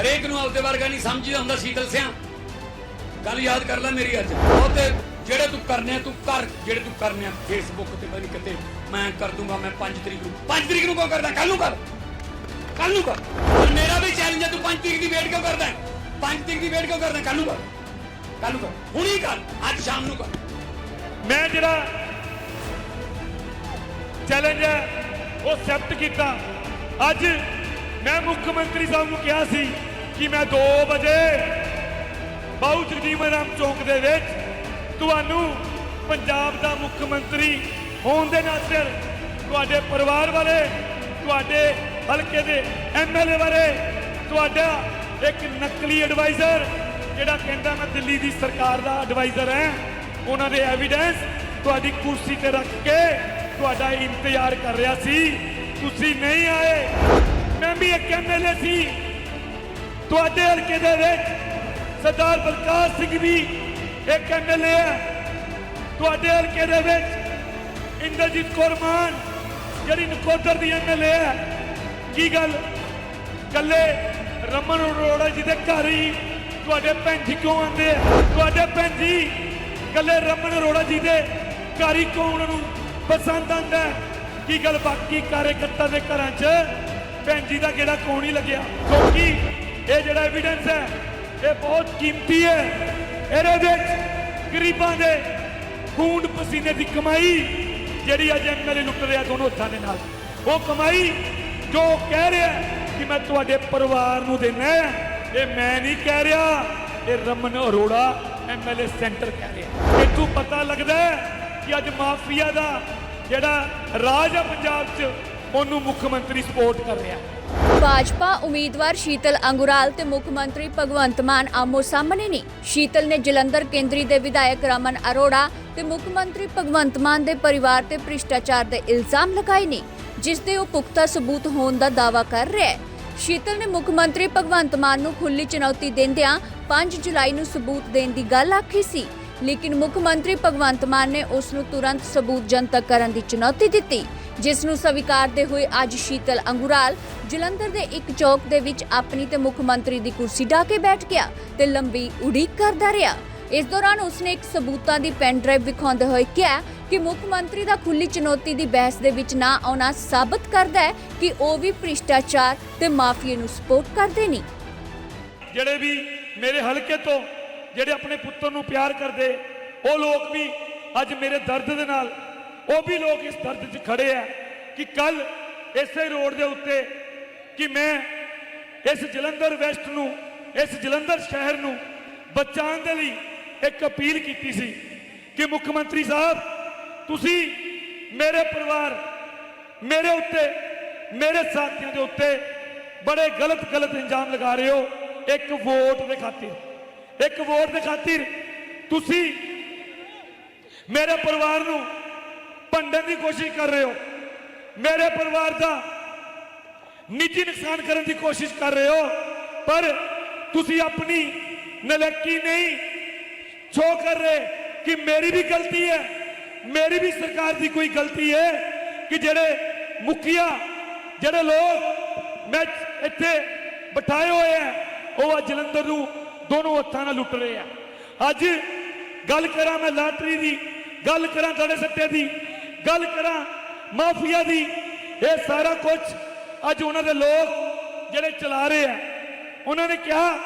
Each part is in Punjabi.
ਹਰੇਕ ਨੂੰ ਆਪਦੇ ਵਰਗਾ ਨਹੀਂ ਸਮਝਦਾ ਹੁੰਦਾ ਸ਼ੀਤਲ ਸਿਆਂ। ਗੱਲ ਯਾਦ ਕਰ ਲੈ ਮੇਰੀ ਅੱਜ। ਉਹ ਜਿਹੜੇ ਤੂੰ ਕਰਨੇ ਤੂੰ ਕਰ। ਜਿਹੜੇ ਤੂੰ ਕਰਨੇ ਫੇਸਬੁੱਕ ਤੇ ਬਣੀ ਕਿਤੇ ਮੈਂ ਕਰ ਦੂੰਗਾ, ਮੈਂ 5 ਤਰੀਕ ਨੂੰ। 5 ਤਰੀਕ ਨੂੰ ਕਿਉਂ ਕਰਦਾ? ਕੱਲ ਨੂੰ ਕਰ। ਕੱਲ ਨੂੰ ਕਰ। ਮੇਰਾ ਵੀ ਚੈਲੰਜ ਹੈ ਤੂੰ 5 ਤਰੀਕ ਦੀ ਵੇਟ ਕਿਉਂ ਕਰਦਾ? 5 ਤਰੀਕ ਦੀ ਵੇਟ ਕਿਉਂ ਕਰਦਾ? ਕੱਲ ਨੂੰ ਕਰ। ਕੱਲ ਨੂੰ ਕਰ। ਹੁਣੀ ਕਰ। ਅੱਜ ਸ਼ਾਮ ਨੂੰ ਕਰ। ਮੈਂ ਜਿਹੜਾ ਚੈਲੰਜ ਹੈ ਉਹ ਐਕਸੈਪਟ ਕੀਤਾ। ਅੱਜ ਮੈਂ ਮੁੱਖ ਮੰਤਰੀ ਸਾਹਿਬ ਨੂੰ ਕਿਹਾ ਸੀ ਕਿ ਮੈਂ 2 ਵਜੇ ਬਾਉ ਜਗਜੀਵਨ ਰਾਮ ਚੌਂਕ ਦੇ ਵਿੱਚ ਤੁਹਾਨੂੰ ਪੰਜਾਬ ਦਾ ਮੁੱਖ ਮੰਤਰੀ ਹੋਣ ਦੇ ਨਾਤੇ ਤੁਹਾਡੇ ਪਰਿਵਾਰ ਵਾਲੇ, ਤੁਹਾਡੇ ਹਲਕੇ ਦੇ ਐਮਐਲਏ ਬਾਰੇ ਤੁਹਾਡਾ ਇੱਕ ਨਕਲੀ ਐਡਵਾਈਜ਼ਰ ਜਿਹੜਾ ਕਹਿੰਦਾ ਮੈਂ ਦਿੱਲੀ ਦੀ ਸਰਕਾਰ ਦਾ ਐਡਵਾਈਜ਼ਰ ਹਾਂ, ਉਹਨਾਂ ਦੇ ਐਵੀਡੈਂਸ ਤੁਹਾਡੀ ਕੁਰਸੀ ਤੇ ਰੱਖ ਕੇ ਤੁਹਾਡਾ ਇੰਤਜ਼ਾਰ ਕਰ ਰਿਹਾ ਸੀ। ਤੁਸੀਂ ਨਹੀਂ ਆਏ। ਮੈਂ ਵੀ ਇੱਕ ਐਮਐਲਏ ਸੀ। ਤੁਹਾਡੇ ਹਲਕੇ ਦੇ ਵਿੱਚ ਸਰਦਾਰ ਬਲਕਾਰ ਸਿੰਘ ਵੀ ਇੱਕ ਐਮਐਲਏ ਹੈ। ਤੁਹਾਡੇ ਹਲਕੇ ਦੇ ਵਿੱਚ ਇੰਦਰਜੀਤ ਕੌਰ ਮਾਨ, ਜਿਹੜੀ ਨਕੋਦਰ ਦੀ ਐਮਐਲਏ ਹੈ। ਕੀ ਗੱਲ? ਕੱਲੇ ਰਮਨ ਅਰੋੜਾ ਜੀ ਦੇ ਘਰ ਹੀ ਤੁਹਾਡੇ ਭੈਣ ਜੀ ਕਿਉਂ ਆਉਂਦੇ ਆ? ਤੁਹਾਡੇ ਭੈਣ ਜੀ ਕੱਲੇ ਰਮਨ ਅਰੋੜਾ ਜੀ ਦੇ ਘਰ ਹੀ ਕਿਉਂ ਉਹਨਾਂ ਨੂੰ ਪਸੰਦ ਆਉਂਦਾ ਕੀ ਗੱਲ ਬਾਕੀ ਕਾਰਜਕਰਤਾ ਦੇ ਘਰਾਂ 'ਚ? ਭੈਣ ਜੀ ਦਾ ਕਿਹੜਾ ਕੌਣ ਹੀ ਲੱਗਿਆ? ਕਿਉਂਕਿ ਇਹ ਜਿਹੜਾ ਐਵੀਡੈਂਸ ਹੈ, ਇਹ ਬਹੁਤ ਕੀਮਤੀ ਹੈ। ਇਹਦੇ ਵਿੱਚ ਗਰੀਬਾਂ ਦੇ ਖੂਨ ਪਸੀਨੇ ਦੀ ਕਮਾਈ ਜਿਹੜੀ ਅੱਜ ਐਮਐਲਏ ਲੁੱਟ ਰਿਹਾ ਦੋਨੋਂ ਹੱਥਾਂ ਦੇ ਨਾਲ। ਉਹ ਕਮਾਈ ਜੋ ਉਹ ਕਹਿ ਰਿਹਾ ਕਿ ਮੈਂ ਤੁਹਾਡੇ ਪਰਿਵਾਰ ਨੂੰ ਦੇਣਾ ਇਹ ਮੈਂ ਨਹੀਂ ਕਹਿ ਰਿਹਾ, ਇਹ ਰਮਨ ਅਰੋੜਾ ਐਮਐਲਏ ਸੈਂਟਰ ਕਹਿ ਰਿਹਾ ਇੱਥੋਂ ਪਤਾ ਲੱਗਦਾ ਕਿ ਅੱਜ ਮਾਫੀਆ ਦਾ ਜਿਹੜਾ ਰਾਜ ਹੈ ਪੰਜਾਬ 'ਚ ਉਹਨੂੰ ਮੁੱਖ ਮੰਤਰੀ ਸਪੋਰਟ ਕਰ ਰਿਹਾ। ਭਾਜਪਾ ਉਮੀਦਵਾਰ ਸ਼ੀਤਲ ਅੰਗੁਰਾਲ ਤੇ ਮੁੱਖ ਮੰਤਰੀ ਭਗਵੰਤ ਮਾਨ ਆਮੋ ਸਾਹਮਣੇ ਨੇ। ਸ਼ੀਤਲ ਨੇ ਜਲੰਧਰ ਕੇਂਦਰੀ ਦੇ ਵਿਧਾਇਕ ਰਮਨ ਅਰੋੜਾ ਤੇ ਮੁੱਖ ਮੰਤਰੀ ਭਗਵੰਤ ਮਾਨ ਦੇ ਪਰਿਵਾਰ ਤੇ ਭ੍ਰਿਸ਼ਟਾਚਾਰ ਦੇ ਇਲਜ਼ਾਮ ਲਗਾਏ ਨੇ, ਜਿਸ ਦੇ ਉਹ ਪੁਖਤਾ ਸਬੂਤ ਹੋਣ ਦਾ ਦਾਅਵਾ ਕਰ ਰਿਹਾ ਹੈ। ਸ਼ੀਤਲ ਨੇ ਮੁੱਖ ਮੰਤਰੀ ਭਗਵੰਤ ਮਾਨ ਨੂੰ ਖੁੱਲੀ ਚੁਣੌਤੀ ਦਿੰਦਿਆਂ 5 ਜੁਲਾਈ ਨੂੰ ਸਬੂਤ ਦੇਣ ਦੀ ਗੱਲ ਆਖੀ ਸੀ, ਲੇਕਿਨ ਮੁੱਖ ਮੰਤਰੀ ਭਗਵੰਤ ਮਾਨ ਨੇ ਉਸ ਨੂੰ ਤੁਰੰਤ ਸਬੂਤ ਜਨਤਕ ਕਰਨ ਦੀ ਚੁਣੌਤੀ ਦਿੱਤੀ। ਜਿਸ ਨੂੰ ਸਵੀਕਾਰਦੇ ਹੋਏ ਅੱਜ ਸ਼ੀਤਲ ਅੰਗੁਰਾਲ ਜਲੰਧਰ ਦੇ ਇੱਕ ਚੌਕ ਦੇ ਵਿੱਚ ਆਪਣੀ ਤੇ ਮੁੱਖ ਮੰਤਰੀ ਦੀ ਕੁਰਸੀ ਢਾ ਕੇ ਬੈਠ ਗਿਆ ਤੇ ਲੰਬੀ ਉਡੀਕ ਕਰਦਾ ਰਿਹਾ। ਇਸ ਦੌਰਾਨ ਉਸਨੇ ਇੱਕ ਸਬੂਤਾਂ ਦੀ ਪੈਨ ਡਰਾਈਵ ਵਿਖਾਉਂਦੇ ਹੋਏ ਕਿਹਾ ਕਿ ਮੁੱਖ ਮੰਤਰੀ ਦਾ ਖੁੱਲੀ ਚੁਣੌਤੀ ਦੀ ਬਹਿਸ ਦੇ ਵਿੱਚ ਨਾ ਆਉਣਾ ਸਾਬਤ ਕਰਦਾ ਹੈ ਕਿ ਉਹ ਵੀ ਭ੍ਰਿਸ਼ਟਾਚਾਰ ਤੇ ਮਾਫੀਆ ਨੂੰ ਸਪੋਰਟ ਕਰਦੇ ਨੇ। ਜਿਹੜੇ ਵੀ ਮੇਰੇ ਹਲਕੇ ਤੋਂ ਜਿਹੜੇ ਆਪਣੇ ਪੁੱਤਰ ਨੂੰ ਪਿਆਰ ਕਰਦੇ, ਉਹ ਲੋਕ ਵੀ ਅੱਜ ਮੇਰੇ ਦਰਦ ਦੇ ਨਾਲ ਉਹ ਵੀ ਲੋਕ ਇਸ ਦਰਦ 'ਚ ਖੜੇ ਆ ਕਿ ਕੱਲ ਇਸੇ ਰੋਡ ਦੇ ਉੱਤੇ ਕਿ ਮੈਂ ਇਸ ਜਲੰਧਰ ਵੈਸਟ ਨੂੰ, ਇਸ ਜਲੰਧਰ ਸ਼ਹਿਰ ਨੂੰ ਬਚਾਉਣ ਦੇ ਲਈ ਇੱਕ ਅਪੀਲ ਕੀਤੀ ਸੀ ਕਿ ਮੁੱਖ ਮੰਤਰੀ ਸਾਹਿਬ, ਤੁਸੀਂ ਮੇਰੇ ਪਰਿਵਾਰ, ਮੇਰੇ ਉੱਤੇ, ਮੇਰੇ ਸਾਥੀਆਂ ਦੇ ਉੱਤੇ ਬੜੇ ਗਲਤ ਗਲਤ ਇੰਜਾਮ ਲਗਾ ਰਹੇ ਹੋ। ਇੱਕ ਵੋਟ ਦੇ ਖਾਤਰ, ਇੱਕ ਵੋਟ ਦੇ ਖਾਤਰ ਤੁਸੀਂ ਮੇਰੇ ਪਰਿਵਾਰ ਨੂੰ ਭੰਡਣ ਦੀ ਕੋਸ਼ਿਸ਼ ਕਰ ਰਹੇ ਹੋ। ਮੇਰੇ ਪਰਿਵਾਰ ਦਾ ਨਿੱਜੀ ਨੁਕਸਾਨ ਕਰਨ ਦੀ ਕੋਸ਼ਿਸ਼ ਕਰ ਰਹੇ ਹੋ, ਪਰ ਤੁਸੀਂ ਆਪਣੀ ਨਲਕੀ ਨਹੀਂ ਸ਼ੋ ਕਰ ਰਹੇ ਕਿ ਮੇਰੀ ਵੀ ਗਲਤੀ ਹੈ, ਮੇਰੀ ਵੀ ਸਰਕਾਰ ਦੀ ਕੋਈ ਗਲਤੀ ਹੈ ਕਿ ਜਿਹੜੇ ਮੁਖੀਆ, ਜਿਹੜੇ ਲੋਕ ਮੈਂ ਇੱਥੇ ਬਿਠਾਏ ਹੋਏ ਆ, ਉਹ ਅੱਜ ਜਲੰਧਰ ਨੂੰ ਦੋਨੋਂ ਹੱਥਾਂ ਨਾਲ ਲੁੱਟ ਰਹੇ ਆ। ਅੱਜ ਗੱਲ ਕਰਾਂ ਮੈਂ ਲਾਟਰੀ ਦੀ, ਗੱਲ ਕਰਾਂ ਤੁਹਾਡੇ ਸੱਟੇ ਦੀ ਗੱਲ ਕਰਾਂ, ਮਾਫੀਆ ਦੀ, ਇਹ ਸਾਰਾ ਕੁਝ ਅੱਜ ਉਹਨਾਂ ਦੇ ਲੋਕ ਜਿਹੜੇ ਚਲਾ ਰਹੇ ਆ, ਉਹਨਾਂ ਨੇ ਕਿਹਾ,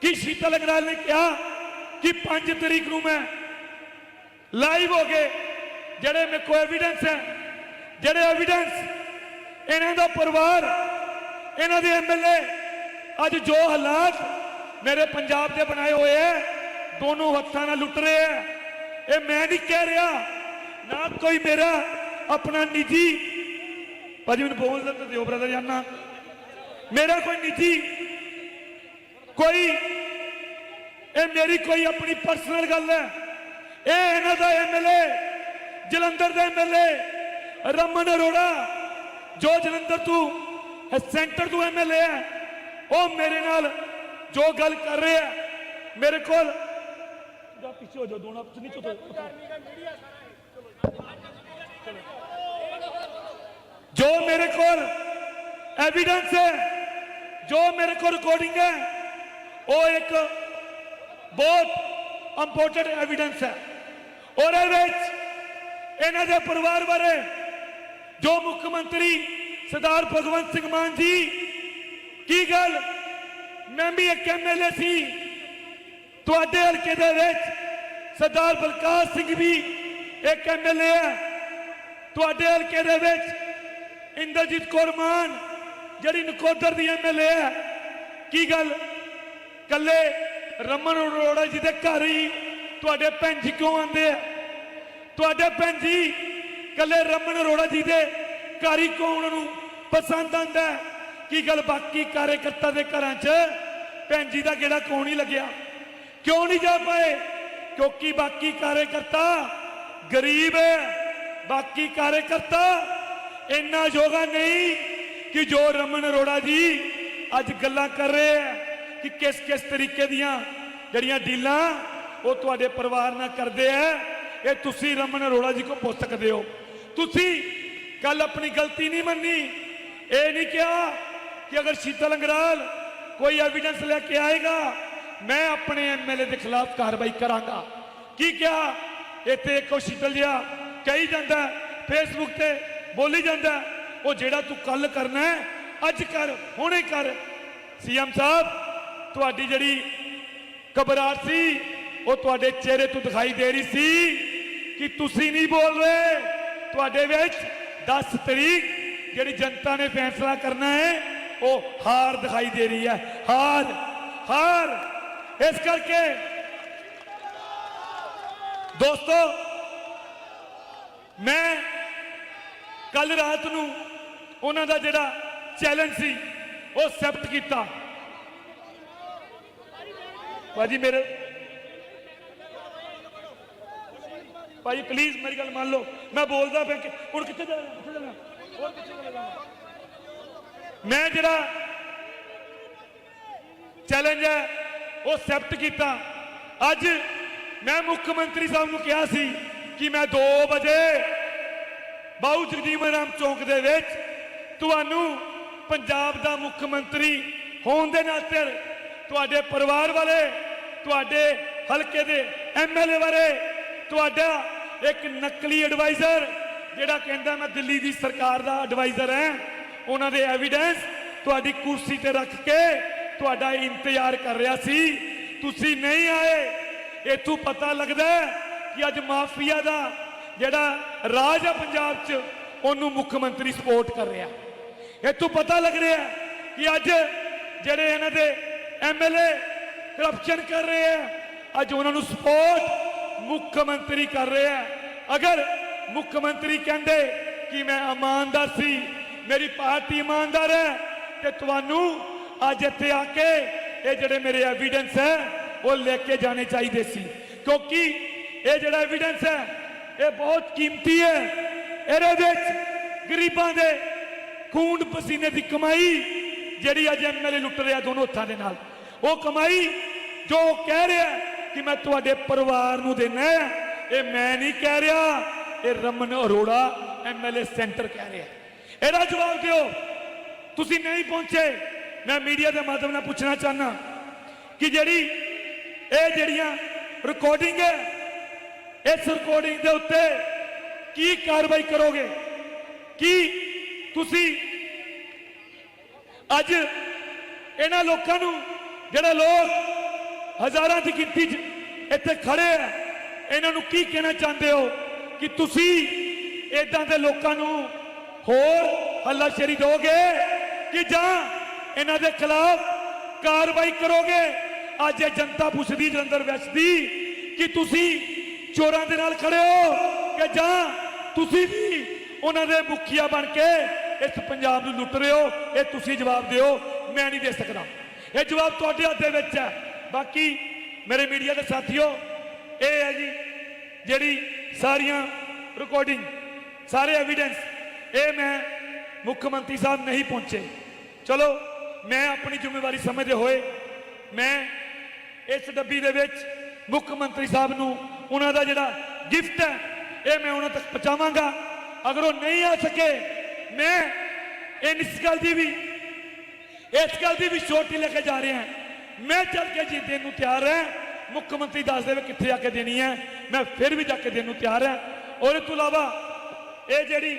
ਕਿ ਸ਼ੀਤਲ ਅਗਰਾਲ ਨੇ ਕਿਹਾ ਕਿ 5 ਤਰੀਕ ਨੂੰ ਮੈਂ ਲਾਈਵ ਹੋ ਕੇ ਜਿਹੜੇ ਮੇਰੇ ਕੋਲ ਐਵੀਡੈਂਸ ਹੈ, ਜਿਹੜੇ ਐਵੀਡੈਂਸ ਇਹਨਾਂ ਦਾ ਪਰਿਵਾਰ, ਇਹਨਾਂ ਦੇ ਐਮਐਲਏ ਅੱਜ ਜੋ ਹਾਲਾਤ ਮੇਰੇ ਪੰਜਾਬ ਦੇ ਬਣਾਏ ਹੋਏ ਐ ਦੋਨੋਂ ਹੱਥਾਂ ਨਾਲ ਲੁੱਟ ਰਹੇ ਐ ਇਹ ਮੈਂ ਨਹੀਂ ਕਹਿ ਰਿਹਾ ਨਾ ਕੋਈ ਮੇਰਾ, ਆਪਣਾ ਨਿੱਜੀ। ਭਾਜੀ, ਮੈਨੂੰ ਬੋਲ ਤਾਂ ਦਿਓ ਬ੍ਰਦਰ ਜਾਨਾ। ਮੇਰਾ ਕੋਈ ਨਿੱਜੀ, ਕੋਈ, ਇਹ ਮੇਰੀ ਕੋਈ ਆਪਣੀ ਪਰਸਨਲ ਗੱਲ ਹੈ। ਇਹ ਇਹਨਾਂ ਦਾ ਐਮਐਲਏ ਜਲੰਧਰ ਦਾ ਐਮਐਲਏ ਰਮਨ ਅਰੋੜਾ, ਜੋ ਜਲੰਧਰ ਤੋਂ ਸੈਂਟਰ ਤੋਂ ਐਮਐਲਏ ਹੈ। ਉਹ ਮੇਰੇ ਨਾਲ ਜੋ ਗੱਲ ਕਰ ਰਿਹਾ ਮੇਰੇ ਕੋਲ। ਜਾ ਪਿੱਛੇ ਹੋ ਜਾ ਦੋਨਾਂ ਪਿੱਛੇ ਨਹੀਂ ਚੁੱਪ ਜੋ ਮੇਰੇ ਕੋਲ ਐਵੀਡੈਂਸ ਹੈ ਜੋ ਮੇਰੇ ਕੋਲ ਰਿਕਾਰਡਿੰਗ ਹੈ ਉਹ ਇੱਕ ਬਹੁਤ ਇੰਪੋਰਟੈਂਟ ਐਵੀਡੈਂਸ ਹੈ ਉਹਦੇ ਵਿੱਚ ਇਹਨਾਂ ਦੇ ਪਰਿਵਾਰ ਬਾਰੇ ਜੋ ਮੁੱਖ ਮੰਤਰੀ ਸਰਦਾਰ ਭਗਵੰਤ ਸਿੰਘ ਮਾਨ ਜੀ ਕੀ ਗੱਲ ਮੈਂ ਵੀ ਇੱਕ ਐਮਐਲਏ ਸੀ ਤੁਹਾਡੇ ਹਲਕੇ ਦੇ ਵਿੱਚ ਸਰਦਾਰ ਬਲਕਾਰ ਸਿੰਘ ਵੀ ਇੱਕ ਐਮਐਲਏ ਹੈ ਤੁਹਾਡੇ ਹਲਕੇ ਦੇ ਵਿੱਚ ਇੰਦਰਜੀਤ ਕੌਰ ਮਾਨ, ਜਿਹੜੀ ਨਕੋਦਰ ਦੀ ਐਮਐਲਏ ਹੈ। ਕੀ ਗੱਲ? ਕੱਲੇ ਰਮਨ ਅਰੋੜਾ ਜੀ ਦੇ ਘਰ ਹੀ ਤੁਹਾਡੇ ਭੈਣ ਜੀ ਕਿਉਂ ਆਉਂਦੇ ਆ? ਤੁਹਾਡੇ ਭੈਣ ਜੀ ਕੱਲੇ ਰਮਨ ਅਰੋੜਾ ਜੀ ਦੇ ਘਰ ਹੀ ਕਿਉਂ ਉਹਨਾਂ ਨੂੰ ਪਸੰਦ ਆਂਦਾ ਕੀ ਗੱਲ ਬਾਕੀ ਕਾਰਜਕਰਤਾ ਦੇ ਘਰਾਂ 'ਚ ਭੈਣ ਜੀ ਦਾ ਗੇੜਾ ਕੌਣ ਨਹੀਂ ਲੱਗਿਆ? ਕਿਉਂ ਨਹੀਂ ਜਾ ਪਾਏ? ਕਿਉਂਕਿ ਬਾਕੀ ਕਾਰਜਕਰਤਾ ਗਰੀਬ ਹੈ। ਬਾਕੀ ਕਾਰਜਕਰਤਾ ਇੰਨਾ ਯੋਗਾ ਨਹੀਂ ਕਿ ਜੋ ਰਮਨ ਅਰੋੜਾ ਜੀ ਅੱਜ ਗੱਲਾਂ ਕਰ ਰਹੇ ਹੈ ਕਿ ਕਿਸ ਕਿਸ ਤਰੀਕੇ ਦੀਆਂ ਜਿਹੜੀਆਂ ਡੀਲਾਂ ਉਹ ਤੁਹਾਡੇ ਪਰਿਵਾਰ ਨਾਲ ਕਰਦੇ ਆ, ਇਹ ਤੁਸੀਂ ਰਮਨ ਅਰੋੜਾ ਜੀ ਕੋ ਪੁੱਛ ਸਕਦੇ ਹੋ। ਤੁਸੀਂ ਕੱਲ ਆਪਣੀ ਗਲਤੀ ਨਹੀਂ ਮੰਨੀ। ਇਹ ਨਹੀਂ ਕਿਹਾ ਕਿ ਅਗਰ ਸ਼ੀਤਲ ਅੰਗਰਾਲ ਕੋਈ ਐਵੀਡੈਂਸ ਲੈ ਕੇ ਆਏਗਾ, ਮੈਂ ਆਪਣੇ ਐਮਐਲਏ ਦੇ ਖਿਲਾਫ ਕਾਰਵਾਈ ਕਰਾਂਗਾ। ਕੀ ਕਿਹਾ? ਇੱਥੇ ਇੱਕੋ ਸ਼ੀਤਲ ਜਿਹਾ ਕਹੀ ਜਾਂਦਾ ਫੇਸਬੁੱਕ ਤੇ ਬੋਲੀ ਜਾਂਦਾ ਉਹ ਜਿਹੜਾ ਤੂੰ ਕੱਲ ਕਰਨਾ ਹੈ ਅੱਜ ਕਰ ਹੁਣੇ ਕਰ ਸੀਐਮ ਸਾਹਿਬ ਤੁਹਾਡੀ ਜਿਹੜੀ ਘਬਰਾਹਟ ਸੀ ਉਹ ਤੁਹਾਡੇ ਚਿਹਰੇ ਤੋਂ ਦਿਖਾਈ ਦੇ ਰਹੀ ਸੀ ਕਿ ਤੁਸੀਂ ਨਹੀਂ ਬੋਲ ਰਹੇ ਤੁਹਾਡੇ ਵਿੱਚ 10 ਤਰੀਕ ਜਿਹੜੀ ਜਨਤਾ ਨੇ ਫੈਸਲਾ ਕਰਨਾ ਹੈ ਉਹ ਹਾਰ ਦਿਖਾਈ ਦੇ ਰਹੀ ਹੈ ਹਾਰ ਹਾਰ ਇਸ ਕਰਕੇ ਦੋਸਤੋ ਮੈਂ ਕੱਲ ਰਾਤ ਨੂੰ ਉਹਨਾਂ ਦਾ ਜਿਹੜਾ ਚੈਲੰਜ ਸੀ, ਉਹ ਐਕਸੈਪਟ ਕੀਤਾ। ਭਾਜੀ ਮੇਰੇ ਭਾਜੀ ਪਲੀਜ਼ ਮੇਰੀ ਗੱਲ ਮੰਨ ਲਓ। ਮੈਂ ਬੋਲਦਾ ਪਿਆ ਹੁਣ ਕਿੱਥੇ ਜਾਣਾ ਕਿੱਥੇ ਜਾਣਾ? ਹੋਰ ਕਿੱਥੇ ਜਾਣਾ? ਮੈਂ ਜਿਹੜਾ ਚੈਲੰਜ ਹੈ, ਉਹ ਐਕਸੈਪਟ ਕੀਤਾ। ਅੱਜ ਮੈਂ ਮੁੱਖ ਮੰਤਰੀ ਸਾਹਿਬ ਨੂੰ ਕਿਹਾ ਸੀ ਕਿ ਮੈਂ 2 ਵਜੇ ਬਾਊ ਜਗਜੀਵਨ ਰਾਮ ਚੌਂਕ ਦੇ ਵਿੱਚ ਤੁਹਾਨੂੰ ਪੰਜਾਬ ਦਾ ਮੁੱਖ ਮੰਤਰੀ ਹੋਣ ਦੇ ਨਾਤੇ ਤੁਹਾਡੇ ਪਰਿਵਾਰ ਵਾਲੇ, ਤੁਹਾਡੇ ਹਲਕੇ ਦੇ ਐਮਐਲਏ ਬਾਰੇ ਤੁਹਾਡਾ ਇੱਕ ਨਕਲੀ ਐਡਵਾਈਜ਼ਰ ਜਿਹੜਾ ਕਹਿੰਦਾ ਮੈਂ ਦਿੱਲੀ ਦੀ ਸਰਕਾਰ ਦਾ ਐਡਵਾਈਜ਼ਰ ਹਾਂ, ਉਹਨਾਂ ਦੇ ਐਵੀਡੈਂਸ ਤੁਹਾਡੀ ਕੁਰਸੀ ਤੇ ਰੱਖ ਕੇ ਤੁਹਾਡਾ ਇੰਤਜ਼ਾਰ ਕਰ ਰਿਹਾ ਸੀ। ਤੁਸੀਂ ਨਹੀਂ ਆਏ, ਇਥੋਂ ਪਤਾ ਲੱਗਦਾ ਕਿ ਅੱਜ ਮਾਫੀਆ ਦਾ ਜਿਹੜਾ ਰਾਜ ਹੈ ਪੰਜਾਬ 'ਚ, ਉਹਨੂੰ ਮੁੱਖ ਮੰਤਰੀ ਸਪੋਰਟ ਕਰ ਰਿਹਾ। ਇਹ ਤੋਂ ਪਤਾ ਲੱਗ ਰਿਹਾ ਕਿ ਅੱਜ ਜਿਹੜੇ ਇਹਨਾਂ ਦੇ ਐਮਐਲਏ ਕਰਪਸ਼ਨ ਕਰ ਰਹੇ ਆ, ਅੱਜ ਉਹਨਾਂ ਨੂੰ ਸਪੋਰਟ ਮੁੱਖ ਮੰਤਰੀ ਕਰ ਰਿਹਾ ਅਗਰ ਮੁੱਖ ਮੰਤਰੀ ਕਹਿੰਦੇ ਕਿ ਮੈਂ ਇਮਾਨਦਾਰ ਸੀ, ਮੇਰੀ ਪਾਰਟੀ ਇਮਾਨਦਾਰ ਹੈ, ਤੇ ਤੁਹਾਨੂੰ ਅੱਜ ਇੱਥੇ ਆ ਕੇ ਇਹ ਜਿਹੜੇ ਮੇਰੇ ਐਵੀਡੈਂਸ ਹੈ, ਉਹ ਲੈ ਕੇ ਜਾਣੇ ਚਾਹੀਦੇ ਸੀ। ਕਿਉਂਕਿ ਇਹ ਜਿਹੜਾ ਐਵੀਡੈਂਸ ਹੈ ਇਹ ਬਹੁਤ ਕੀਮਤੀ ਹੈ। ਇਹਦੇ ਵਿੱਚ ਗਰੀਬਾਂ ਦੇ ਖੂਨ ਪਸੀਨੇ ਦੀ ਕਮਾਈ, ਜਿਹੜੀ ਅੱਜ ਐਮਐਲਏ ਲੁੱਟ ਰਿਹਾ ਦੋਨੋਂ ਹੱਥਾਂ ਦੇ ਨਾਲ, ਉਹ ਕਮਾਈ ਜੋ ਕਹਿ ਰਿਹਾ ਕਿ ਮੈਂ ਤੁਹਾਡੇ ਪਰਿਵਾਰ ਨੂੰ ਦੇਣਾ ਇਹ ਮੈਂ ਨਹੀਂ ਕਹਿ ਰਿਹਾ, ਇਹ ਰਮਨ ਅਰੋੜਾ ਐਮਐਲਏ ਸੈਂਟਰ ਕਹਿ ਰਿਹਾ। ਇਹਦਾ ਜਵਾਬ ਦਿਓ। ਤੁਸੀਂ ਨਹੀਂ ਪਹੁੰਚੇ। ਮੈਂ ਮੀਡੀਆ ਦੇ ਮਾਧਿਅਮ ਨਾਲ ਪੁੱਛਣਾ ਚਾਹਨਾ ਕਿ ਜਿਹੜੀ ਇਹ ਜਿਹੜੀਆਂ ਰਿਕਾਰਡਿੰਗ ਹੈ ਇਸ ਰਿਕਾਰਡਿੰਗ ਦੇ ਉੱਤੇ ਕੀ ਕਾਰਵਾਈ ਕਰੋਗੇ? ਕੀ ਤੁਸੀਂ ਅੱਜ ਇਹਨਾਂ ਲੋਕਾਂ ਨੂੰ ਜਿਹੜੇ ਲੋਕ ਹਜ਼ਾਰਾਂ ਦੀ ਗਿਣਤੀ 'ਚ ਇੱਥੇ ਖੜੇ ਆ, ਇਹਨਾਂ ਨੂੰ ਕੀ ਕਹਿਣਾ ਚਾਹੁੰਦੇ ਹੋ ਕਿ ਤੁਸੀਂ ਇਦਾਂ ਦੇ ਲੋਕਾਂ ਨੂੰ ਹੋਰ ਹੱਲਾਸ਼ੇਰੀ ਦੋਗੇ ਕਿ ਜਾਂ ਇਹਨਾਂ ਦੇ ਖਿਲਾਫ ਕਾਰਵਾਈ ਕਰੋਗੇ? ਅੱਜ ਇਹ ਜਨਤਾ ਪੁੱਛਦੀ ਜਲੰਧਰ ਵੈਸਟ ਦੀ ਕਿ ਤੁਸੀਂ ਚੋਰਾਂ ਦੇ ਨਾਲ ਖੜੇ ਹੋ ਕਿ ਜਾਂ ਤੁਸੀਂ ਵੀ ਉਹਨਾਂ ਦੇ ਮੁਖੀਆ ਬਣ ਕੇ ਇਸ ਪੰਜਾਬ ਨੂੰ ਲੁੱਟ ਰਹੇ ਹੋ? ਇਹ ਤੁਸੀਂ ਜਵਾਬ ਦਿਓ, ਮੈਂ ਨਹੀਂ ਦੇ ਸਕਦਾ। ਇਹ ਜਵਾਬ ਤੁਹਾਡੇ ਹੱਥ ਦੇ ਵਿੱਚ ਹੈ। ਬਾਕੀ ਮੇਰੇ ਮੀਡੀਆ ਦੇ ਸਾਥੀਓ, ਇਹ ਹੈ ਜੀ ਜਿਹੜੀ ਸਾਰੀਆਂ ਰਿਕਾਰਡਿੰਗ ਸਾਰੇ ਐਵੀਡੈਂਸ ਇਹ ਮੈਂ ਮੁੱਖ ਮੰਤਰੀ ਸਾਹਿਬ ਨਹੀਂ ਪਹੁੰਚੇ। ਚਲੋ, ਮੈਂ ਆਪਣੀ ਜ਼ਿੰਮੇਵਾਰੀ ਸਮਝਦੇ ਹੋਏ ਮੈਂ ਇਸ ਡੱਬੀ ਦੇ ਵਿੱਚ ਮੁੱਖ ਮੰਤਰੀ ਸਾਹਿਬ ਨੂੰ ਉਹਨਾਂ ਦਾ ਜਿਹੜਾ ਗਿਫਟ ਹੈ, ਇਹ ਮੈਂ ਉਹਨਾਂ ਤੱਕ ਪਹੁੰਚਾਵਾਂਗਾ। ਅਗਰ ਉਹ ਨਹੀਂ ਆ ਸਕੇ, ਮੈਂ ਇਹ ਇਸ ਗੱਲ ਦੀ ਵੀ ਇਸ ਗੱਲ ਦੀ ਵੀ ਛੋਟੀ ਲੈ ਕੇ ਜਾ ਰਿਹਾ ਮੈਂ ਚੱਲ ਕੇ ਜੀ ਦੇਣ ਨੂੰ ਤਿਆਰ ਹਾਂ, ਮੁੱਖ ਮੰਤਰੀ ਦੱਸ ਦੇਵੇ ਕਿੱਥੇ ਜਾ ਕੇ ਦੇਣੀ ਹੈ। ਮੈਂ ਫਿਰ ਵੀ ਜਾ ਕੇ ਦੇਣ ਨੂੰ ਤਿਆਰ ਹਾਂ। ਔਰ ਇਸ ਤੋਂ ਇਲਾਵਾ, ਇਹ ਜਿਹੜੀ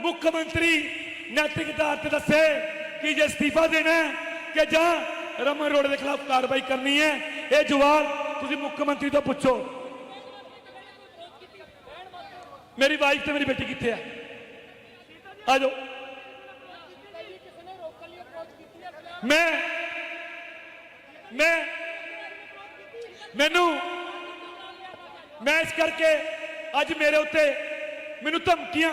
ਮੁੱਖ ਮੰਤਰੀ ਨੈਤਿਕ ਆਧਾਰ ਤੇ ਦੱਸੇ ਕਿ ਜੇ ਅਸਤੀਫਾ ਦੇਣਾ ਕਿ ਜਾਂ ਰਮਨ ਅਰੋੜਾ ਦੇ ਖਿਲਾਫ ਕਾਰਵਾਈ ਕਰਨੀ ਹੈ, ਇਹ ਜਵਾਬ ਤੁਸੀਂ ਮੁੱਖ ਮੰਤਰੀ ਤੋਂ ਪੁੱਛੋ। ਮੇਰੀ ਵਾਈਫ ਤੇ ਮੇਰੀ ਬੇਟੀ ਕਿੱਥੇ ਆ? ਆ ਜਾਓ। ਮੈਂ ਮੈਂ, ਮੈਨੂੰ, ਮੈਂ ਇਸ ਕਰਕੇ ਅੱਜ ਮੇਰੇ ਉੱਤੇ ਮੈਨੂੰ ਧਮਕੀਆਂ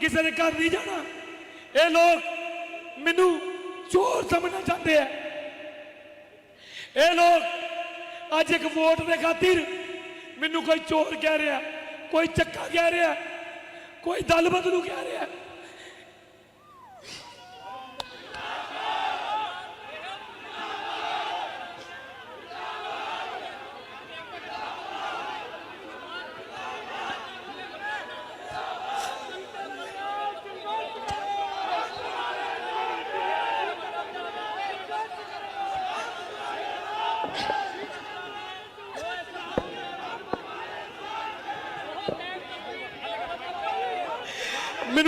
ਕਿਸੇ ਦੇ ਘਰ ਨਹੀਂ ਜਾਣਾ। ਇਹ ਲੋਕ ਮੈਨੂੰ ਚੋਰ ਸਮਝਣਾ ਚਾਹੁੰਦੇ ਆ। ਇਹ ਲੋਕ ਅੱਜ ਇੱਕ ਵੋਟ ਦੇ ਖਾਤਰ ਮੈਨੂੰ ਕੋਈ ਚੋਰ ਕਹਿ ਰਿਹਾ, ਕੋਈ ਚੱਕਾ ਕਹਿ ਰਿਹਾ, ਕੋਈ ਦਲ ਬਦਲੂ ਕਹਿ ਰਿਹਾ ਮੈਨੂੰ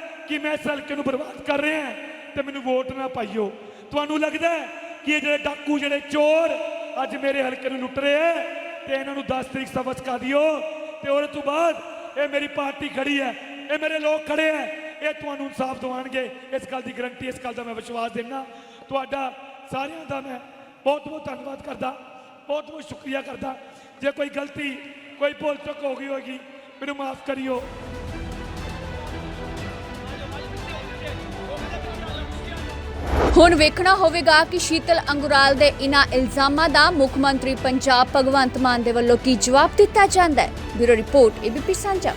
ਕਿ ਮੈਂ ਇਸ ਹਲਕੇ ਨੂੰ ਬਰਬਾਦ ਕਰ ਰਿਹਾ ਹਾਂ, ਤੇ ਮੈਨੂੰ ਵੋਟ ਨਾ ਪਾਈਓ। ਤੁਹਾਨੂੰ ਲੱਗਦਾ ਕਿ ਇਹ ਜਿਹੜੇ ਡਾਕੂ, ਜਿਹੜੇ ਚੋਰ ਅੱਜ ਮੇਰੇ ਹਲਕੇ ਨੂੰ ਲੁੱਟ ਰਹੇ ਹੈ, ਤੇ ਇਹਨਾਂ ਨੂੰ 10 ਤਰੀਕ ਸਬਕ ਸਿਖਾ ਦਿਓ? ਤੇ ਉਹਦੇ ਤੋਂ ਬਾਅਦ ਇਹ ਮੇਰੀ ਪਾਰਟੀ ਖੜੀ ਹੈ, ਇਹ ਮੇਰੇ ਲੋਕ ਖੜੇ ਹੈ, ਇਹ ਤੁਹਾਨੂੰ ਇਨਸਾਫ ਦਿਵਾਉਣਗੇ। ਇਸ ਗੱਲ ਦੀ ਗਰੰਟੀ, ਇਸ ਗੱਲ ਦਾ ਮੈਂ ਵਿਸ਼ਵਾਸ ਦਿੰਦਾ। ਤੁਹਾਡਾ ਸਾਰਿਆਂ ਦਾ ਮੈਂ ਬਹੁਤ ਬਹੁਤ ਧੰਨਵਾਦ ਕਰਦਾ, ਬਹੁਤ ਬਹੁਤ ਸ਼ੁਕਰੀਆ ਕਰਦਾ। ਜੇ ਕੋਈ ਗਲਤੀ, ਕੋਈ ਭੁੱਲ ਚੁੱਕ ਹੋ ਗਈ ਹੋਗੀ ਮੈਨੂੰ ਮਾਫ ਕਰਿਓ। ਹੁਣ ਵੇਖਣਾ ਹੋਵੇਗਾ ਕਿ ਸ਼ੀਤਲ ਅੰਗੁਰਾਲ ਦੇ ਇਨ੍ਹਾਂ ਇਲਜ਼ਾਮਾਂ ਦਾ ਮੁੱਖ ਮੰਤਰੀ ਪੰਜਾਬ ਭਗਵੰਤ ਮਾਨ ਦੇ ਵੱਲੋਂ ਕੀ ਜਵਾਬ ਦਿੱਤਾ ਜਾਂਦਾ ਹੈ। ਬਿਊਰੋ ਰਿਪੋਰਟ, ਏਬੀਪੀ ਸਾਂਝਾ।